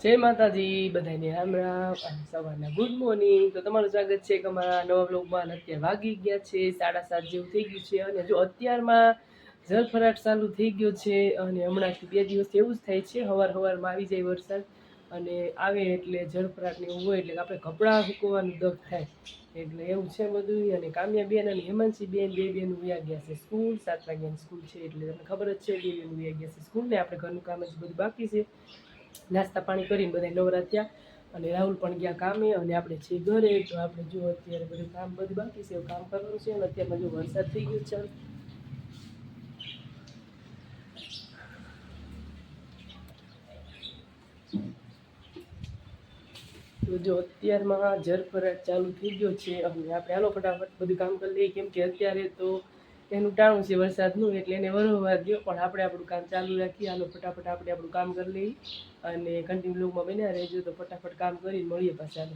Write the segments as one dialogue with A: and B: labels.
A: જય માતાજી બધાને રામ રામ અને સવારના ગુડ મોર્નિંગ. તો તમારું સ્વાગત છે કે અમારા નવા બ્લોગમાં અત્યારે વાગી ગયા છે સાડા સાત જેવું થઈ ગયું છે અને જો અત્યારમાં જળફરાટ ચાલુ થઈ ગયો છે અને હમણાંથી બે દિવસ એવું જ થાય છે, હવાર હવારમાં આવી જાય વરસાદ અને આવે એટલે જળફરાટ ને એવું હોય એટલે આપણે કપડાં સુકવવાનું દગ થાય. એટલે એવું છે બધું. અને કામ્યા બેન અને હેમાંશી બેન બે બેન ઉયા ગયા છે સ્કૂલ. સાત વાગ્યાની સ્કૂલ છે એટલે તમને ખબર જ છે, બે બેન ઉયા ગયા છે સ્કૂલ ને. આપણે ઘરનું કામ જ બધું બાકી છે. નાસ્તા પાણી કરીને બધા નવરા થયા. અને રાહુલ પણ ગયા કામે, અને આપણે છીએ ઘરે, તો આપણે જો અત્યારે બધું કામ બધું બાકી છે કામ કરવાનું છે, અને અત્યારમાં જો વરસાદ થઈ ગયો છે. જો અત્યારમાં જરફરાટ ચાલુ થઈ ગયો છે, અને આપણે આલો ફટાફટ બધું કામ કરી લઈએ. કેમ કે અત્યારે તો એનું ટાણું છે વરસાદનું એટલે એને વરવા દો પણ આપણે આપણું કામ ચાલુ રાખીએ. હાલો, ફટાફટ આપણે આપણું કામ કરી લઈએ અને કન્ટિન્યુ લોકમાં બન્યા રહેજો તો ફટાફટ કામ કરીને મળીએ પાછા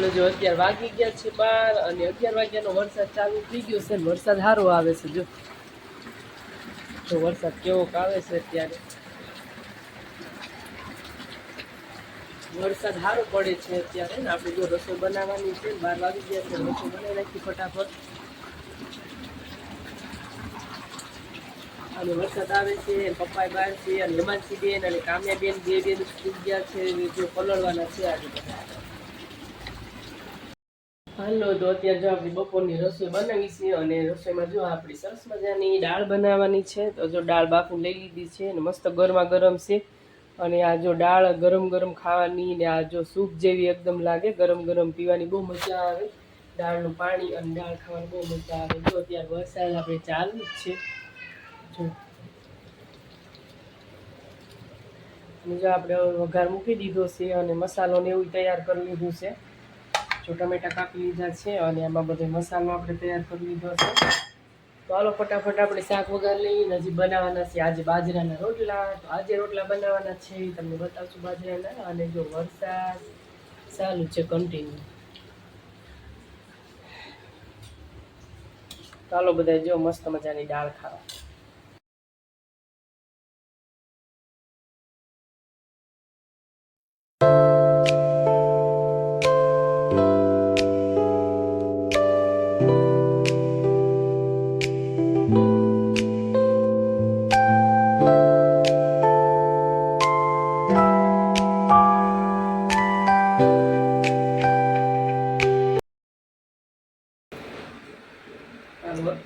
A: જો અત્યારે વાગી ગયા છે બાર અને અગિયાર વાગ્યાનો વરસાદ ચાલુ થઈ ગયો છે વરસાદ સારો આવે છે, જો. તો વરસાદ કેવો આવે છે અત્યારે? વરસાદ સારો પડે છે અત્યારે ને આપણે જો રસોઈ બનાવવાની છે, બાર વાગી ગયા છે, રસોઈ બનાવી નાખી ફટાફટ. અને વરસાદ આવે છે પપ્પા બહાર છે, અને હેમાંશી બેન અને કામ્યા બેન બે બેન ગયા છે જો પલળવાના છે આજે બધા. હાલો, તો અત્યારે જો આપણી બપોરની રસોઈ બનાવી છે, અને રસોઈમાં જો આપણી સરસ મજાની દાળ બનાવવાની છે, તો જો દાળ બાફું લઈ લીધી છે, અને મસ્ત ગરમા ગરમ છે. અને આ જો દાળ ગરમ ગરમ ખાવાની ને આ જો સૂપ જેવી એકદમ લાગે, ગરમ ગરમ પીવાની બહુ મજા આવે. દાળનું પાણી અને દાળ ખાવાની બહુ મજા આવે. જો અત્યારે વરસાદ આપણે ચાલુ જ છે. જો. જો આપણે વઘાર મૂકી દીધો છે અને મસાલો ને એવું તૈયાર કરી લીધું છે. જો ટમેટા કાપી લીધા છે અને આમાં બધો મસાલો આપણે તૈયાર કરી લીધો છે. તો હાલો ફટાફટ આપણે શાક વગર લઈને હજી બનાવવાના છે આજે બાજરાના રોટલા. તો આજે રોટલા બનાવવાના છે. તમને બતાવશું બાજરાના. અને જો વરસાદ, ચાલુ છે કન્ટિન્યુ ચાલો બધા જો મસ્ત મજાની દાળ ખાવા.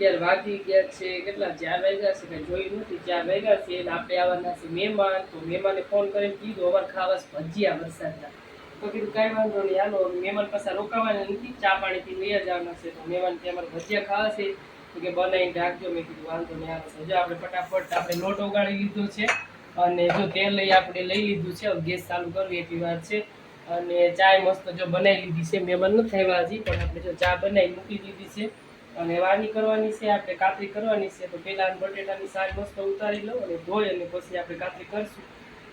A: અત્યારે વાગી ગયા છે, કેટલા ચાર વાગ્યા છે, કઈ જોયું નથી, ચાર વાગ્યા છે એટલે આપણે આવવાના છે મહેમાન, તો મહેમાને ફોન કરીને કીધું, અમારે ખાવા છે ભજીયા વરસાદના. તો કીધું, કાંઈ વાંધો નહીં, હાલો, મહેમાન પાસે રોકાવાના નથી, ચા પાણી પીને લઈ જવાના છે. તો મહેમાન ત્યાં અમારે ભજીયા ખાવા છે. તો કે, બનાવીને રાખજો. મેં કીધું, વાંધો નહીં આવે જો આપણે ફટાફટ આપણે લોટ ઓગાળી લીધો છે અને જો તેલ લઈ, આપણે લઈ લીધું છે ગેસ ચાલુ કરવી એટલી વાર છે. અને ચાય મસ્ત જો બનાવી લીધી છે, મહેમાન નથી આવ્યા હજી, પણ આપણે જો ચા બનાવી મૂકી દીધી છે અને વાળણી કરવાની છે આપણે કાતરી કરવાની છે તો પહેલા બટેટાની શાક મસ્ત ઉતારી લઉં અને ધોઈ અને પછી આપણે કાતરી કરશું.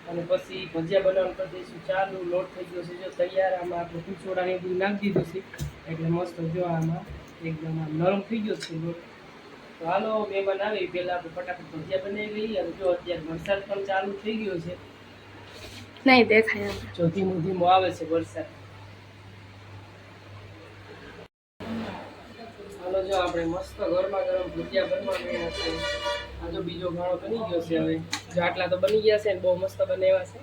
A: અને પછી ભજીયા બનાવવાનું કરી દઈશું. ચાલુ લોટ થઈ ગયો છે જો તૈયાર આમાં આપણે કુચોડા ને બધું નાખી દીધું છે એટલે મસ્ત જો આમાં એકદમ આમ નરમ થઈ ગયો છે લોટ. તો હાલો મહેમાન આવે પહેલાં આપણે ફટાફટ ભજીયા બનાવી લઈએ અને જો અત્યારે વરસાદ પણ ચાલુ થઈ ગયો છે.
B: નહીં દેખાય
A: જો ધીમો ધીમો આવે છે વરસાદ હાલો જો આપણે મસ્ત ગરમા ગરમ ભજીયા બનવા ગયા છે. આ જો બીજો ઘણો બની ગયો છે હવે. જો તો બની ગયા છે ને બહુ મસ્ત બનાવ્યા છે.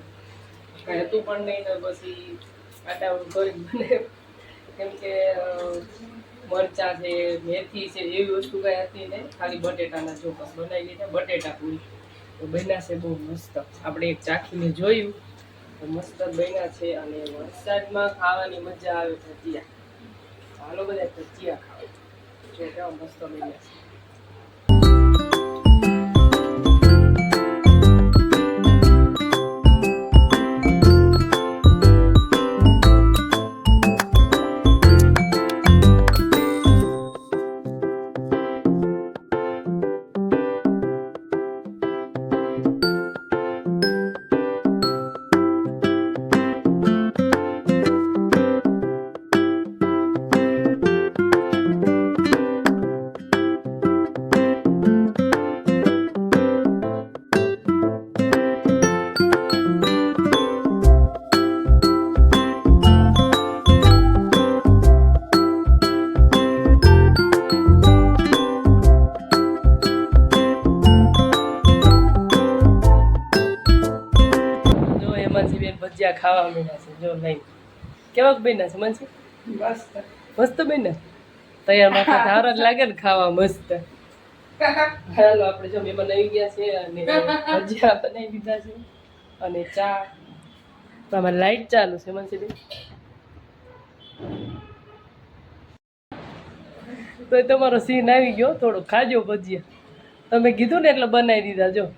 A: કાંઈ હતું પણ નહીં ને પછી આટાવડું કરી બને કેમ કે મરચા છે, મેથી છે, એવી વસ્તુ કાંઈ હતી ને ખાલી બટેટાના ચોક્કસ બનાવી લીધા, બટેટા પૂરી. તો બન્યા છે બહુ મસ્ત. આપણે એક ચાખીને જોયું. તો મસ્ત બન્યા છે અને વરસાદમાં ખાવાની મજા આવે ભજીયા. હાલો બધા ભજીયા ખાઓ. જો કેવા મસ્ત બન્યા ભજીયા ખાવા માંડ્યા છે જો લઈને કેવાક બન્યા છે મનસી?
C: મસ્ત.
A: મસ્ત બન્યા? તૈયાર માથા ધાર જ લાગે ને ખાવા મસ્ત. હાલો આપણે જો મહેમાન આવી ગયા છે અને ભજીયા બનાવી દીધા છે અને ચા. આમાં લાઈટ ચાલુ છે મનસીબેન. તો તમારો સીન આવી ગયો થોડો ખાજો ભજીયા. તમે કીધું ને એટલે બનાવી દીધા જો.